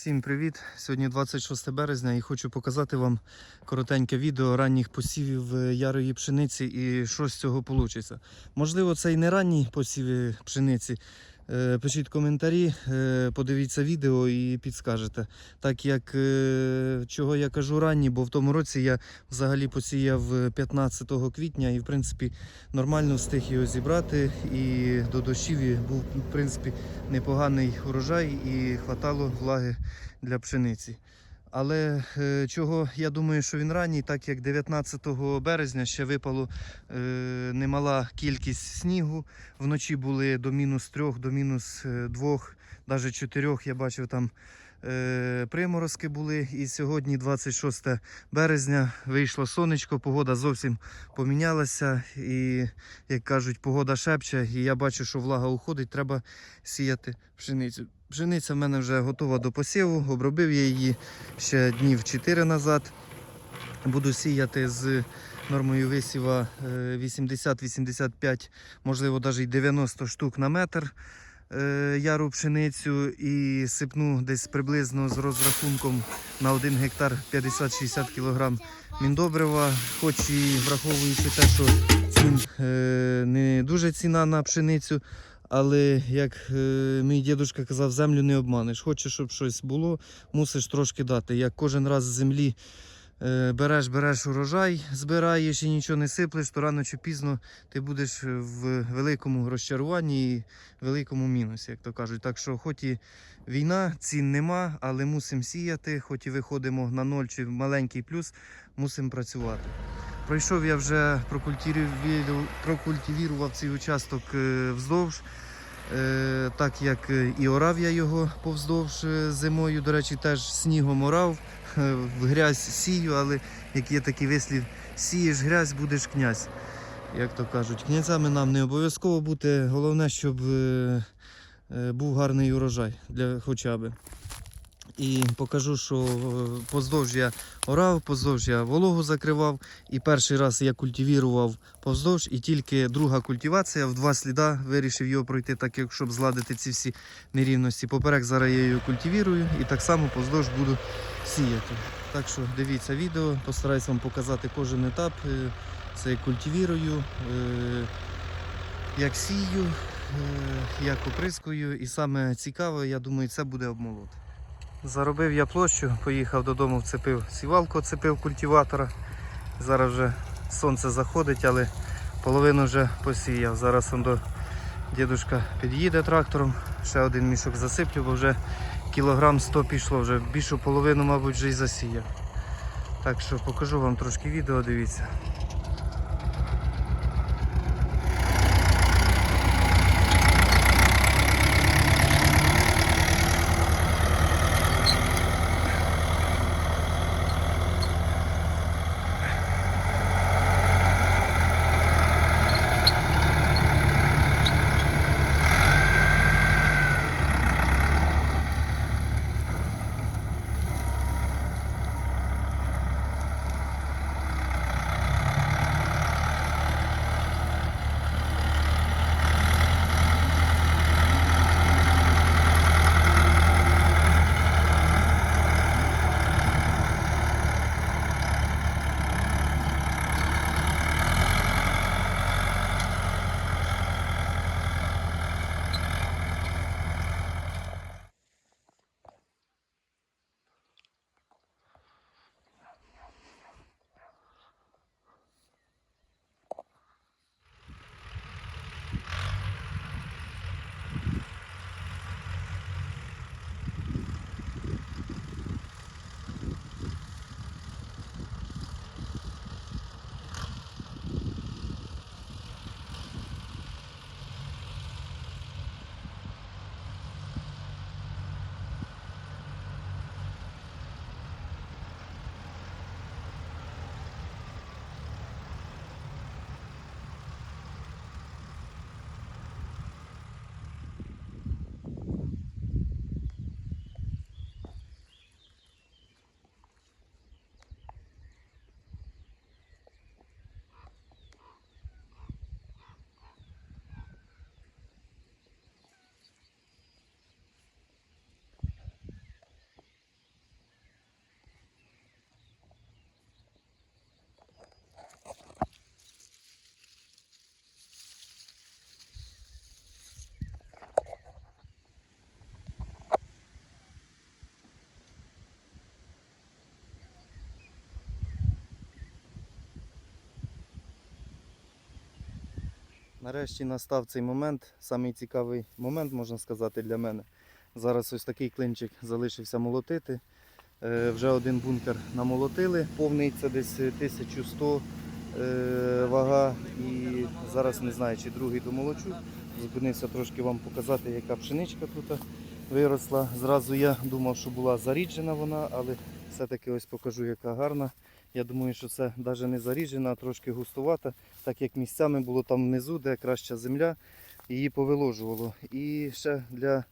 Всім привіт! Сьогодні 26 березня і хочу показати вам коротеньке відео ранніх посівів е, ярої пшениці і що з цього вийде. Можливо, це і не ранні посіви пшениці. Е, Пишіть коментарі, е, подивіться відео і підскажете. Так як е, чого я кажу ранні, бо в тому році я взагалі посіяв е, 15 квітня і в принципі нормально встиг його зібрати. І до дощів був в принципі непоганий урожай і хватало влаги для пшениці. Але е, чого я думаю, що він ранній, так як 19 березня ще випало е, немала кількість снігу. Вночі були до мінус 3, до мінус 2, навіть 4, я бачив там е, приморозки були. І сьогодні, 26 березня, вийшло сонечко, погода зовсім помінялася. І, як кажуть, погода шепче, і я бачу, що влага уходить, треба сіяти пшеницю. Пшениця в мене вже готова до посіву, обробив я її ще днів 4 назад. Буду сіяти з нормою висіва е, 80-85, можливо, навіть 90 штук на метр е, яру пшеницю і сипну десь приблизно з розрахунком на 1 гектар 50-60 кг міндобрива, хоч і враховуючи те, що цін е, не дуже ціна на пшеницю. Але як е, мій дідусь казав, землю не обманеш. Хочеш, щоб щось було, мусиш трошки дати. Як кожен раз з землі е, береш, береш урожай, збираєш і нічого не сиплеш, то рано чи пізно ти будеш в великому розчаруванні і великому мінусі, як то кажуть. Так що, хоч і війна, цін нема, але мусимо сіяти, хоч і виходимо на ноль чи маленький плюс, мусимо працювати. Пройшов я вже прокультивірував цей участок е, вздовж. Е, так як е, і орав я його повздовж е, зимою, до речі, теж снігом орав, грязь сію, але як є такий вислів, сієш грязь, будеш князь. Як то кажуть, князями нам не обов'язково бути, головне, щоб був гарний урожай для хоча б. І покажу, що е, поздовж я орав, поздовж я вологу закривав. І перший раз я культивірував поздовж, і тільки друга культивація в два сліда вирішив його пройти, так як щоб зладити ці всі нерівності. Поперек зараз я його культивірую і так само поздовж буду сіяти. Так що дивіться відео, постараюсь вам показати кожен етап. Е, Це культивірую, е, як сію, як оприскую. І саме цікаве, я думаю, це буде обмолот. Заробив я площу, поїхав додому, вцепив сівалку, вцепив культиватора. Зараз вже сонце заходить, але половину вже посіяв. Зараз он до дідушка під'їде трактором, ще один мішок засиплю, бо вже кілограм 100 пішло, вже більшу половину, мабуть, вже й засіяв. Так що покажу вам трошки відео, дивіться. Нарешті настав цей момент, самий цікавий момент, можна сказати, для мене. Зараз ось такий клинчик залишився молотити. Е, Вже один бункер намолотили, повний це десь 1100 е, вага. І зараз не знаю, чи другий домолочу. Зупинився трошки вам показати, яка пшеничка тут виросла. Зразу я думав, що була заріджена вона, але все-таки ось покажу, яка гарна. Я думаю, що це навіть не заріжена, а трошки густувата, так як місцями було там внизу, де краща земля, її повиложувало. І ще для,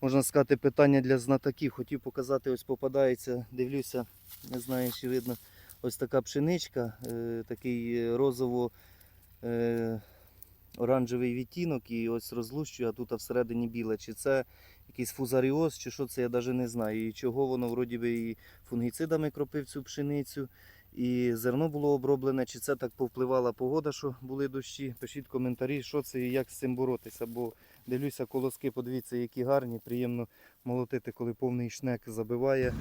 можна сказати, питання для знатоків. Хотів показати, ось попадається, дивлюся, не знаю, чи видно, ось така пшеничка, е, такий розово. Оранжевий відтінок і ось розлущує, а тут всередині біле. Чи це якийсь фузаріоз, чи що це, я навіть не знаю. І чого воно вроді би і фунгіцидами кропив цю пшеницю, і зерно було оброблене, чи це так повпливала погода, що були дощі. Пишіть коментарі, що це і як з цим боротися. Бо дивлюся, колоски, подивіться, які гарні, приємно молотити, коли повний шнек забиває,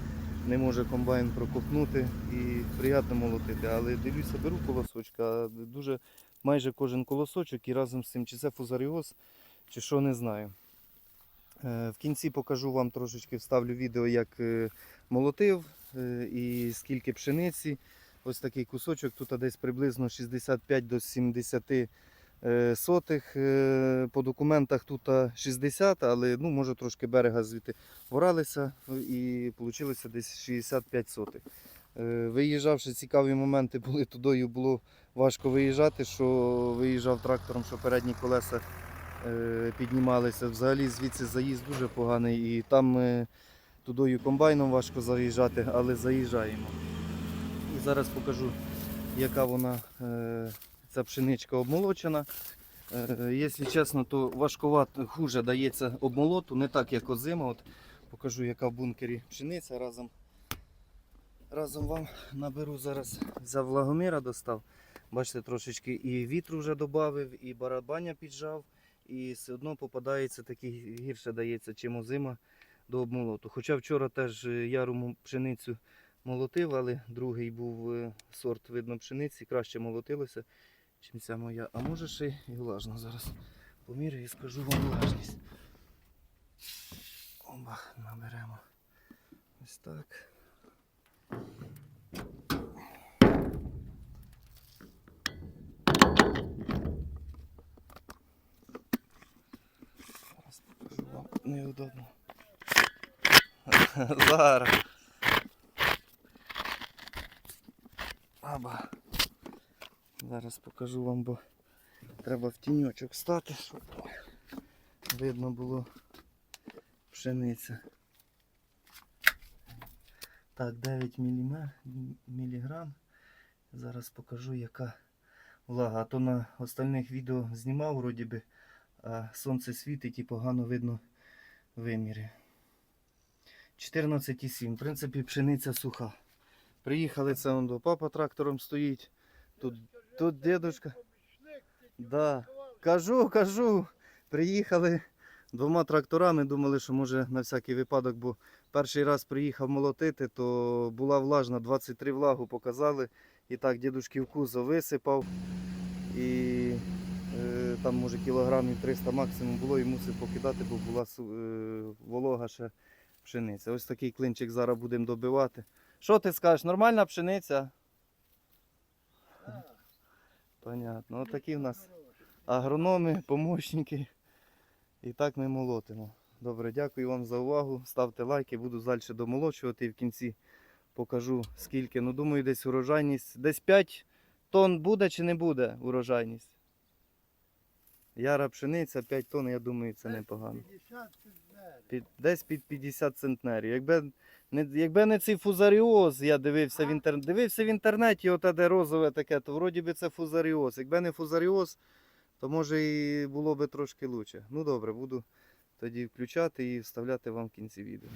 не може комбайн прокопнути і приємно молотити. Але дивлюся, беру колосочка, дуже майже кожен колосочок і разом з цим, чи це фузаріоз, чи що, не знаю. Е, В кінці покажу вам трошечки вставлю відео, як е, молотив е, і скільки пшениці. Ось такий кусочок, тут десь приблизно 65 до 70 е, сотих. По документах тут 60, але ну, може трошки берега звідти воралися і вийшло десь 65 сотих. Е, Виїжджавши, цікаві моменти були тудою, було важко виїжджати, що виїжджав трактором, що передні колеса е, піднімалися. Взагалі звідси заїзд дуже поганий і там е, тудою комбайном важко заїжджати, але заїжджаємо. І зараз покажу, яка вона ця пшеничка обмолочена. Якщо чесно, то важкувато, хуже дається обмолоту, не так як озима. От покажу, яка в бункері пшениця разом. Разом вам наберу зараз за влагоміра достав. Бачите, трошечки і вітру вже додав, і барабаня піджав, і все одно попадається такий гірше дається, чим озима до обмолоту. Хоча вчора теж е, яру пшеницю молотив, але другий був е, сорт видно пшениці, краще молотилося, чим ця моя. А може ще й влажно зараз. Поміряю і скажу вам влажність. Оба, наберемо. Ось так. Зараз покажу вам неудобно. Зараз. Аба. Зараз покажу вам, бо треба в тіньочок стати, щоб видно було пшениця. Так, 9 міліме- міліграм. Зараз покажу, яка влага. А то на остальних відео знімав, вроді би, а сонце світить і погано видно виміри. 14,7. В принципі, пшениця суха. Приїхали, це до папа трактором стоїть. Тут, тут дедушка. Да. Кажу, кажу. Приїхали двома тракторами. Думали, що може на всякий випадок, бо перший раз приїхав молотити, то була влажна, 23 влагу показали. І так дідушків кузов висипав. І е, там може кілограмів 300 максимум було і мусив покидати, бо була е, волога ще пшениця. Ось такий клинчик зараз будемо добивати. Що ти скажеш, нормальна пшениця? Понятно. Ось такі в нас агрономи, помощники. І так ми молотимо. Добре, дякую вам за увагу. Ставте лайки, буду далі домолочувати і в кінці покажу скільки. Ну думаю, десь урожайність. Десь 5 тонн буде чи не буде урожайність. Яра пшениця 5 тонн, я думаю, це непогано. Під, десь під 50 центнерів. Якби не, якби не цей фузаріоз, я дивився в, інтер... дивився в інтернеті, оте де розове таке, то вроді би це фузаріоз. Якби не фузаріоз, то може і було би трошки краще. Ну добре, буду тоді включати і вставляти вам в кінці відео.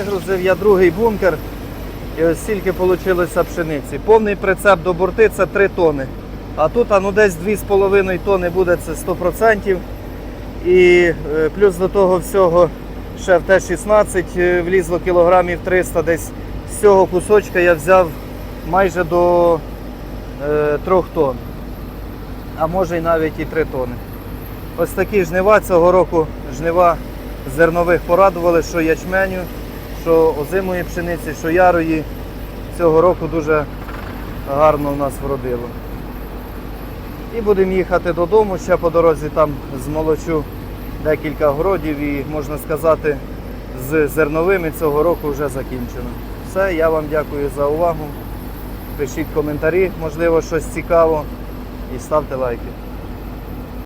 Вигрузив я другий бункер. І ось стільки вийшло пшениці. Повний прицеп до борти це 3 тони. А тут ну, десь 2,5 тони буде це 100%. І е, плюс до того всього ще в Т-16 е, влізло кілограмів 300. Десь з цього кусочка я взяв майже до е, 3 тонн. А може й навіть і 3 тони. Ось такі жнива цього року жнива зернових порадували, що ячменю, що озимої пшениці, що ярої. Цього року дуже гарно в нас вродило. І будемо їхати додому. Ще по дорозі там змолочу декілька городів і можна сказати, з зерновими цього року вже закінчено. Все, я вам дякую за увагу. Пишіть коментарі, можливо, щось цікаво і ставте лайки.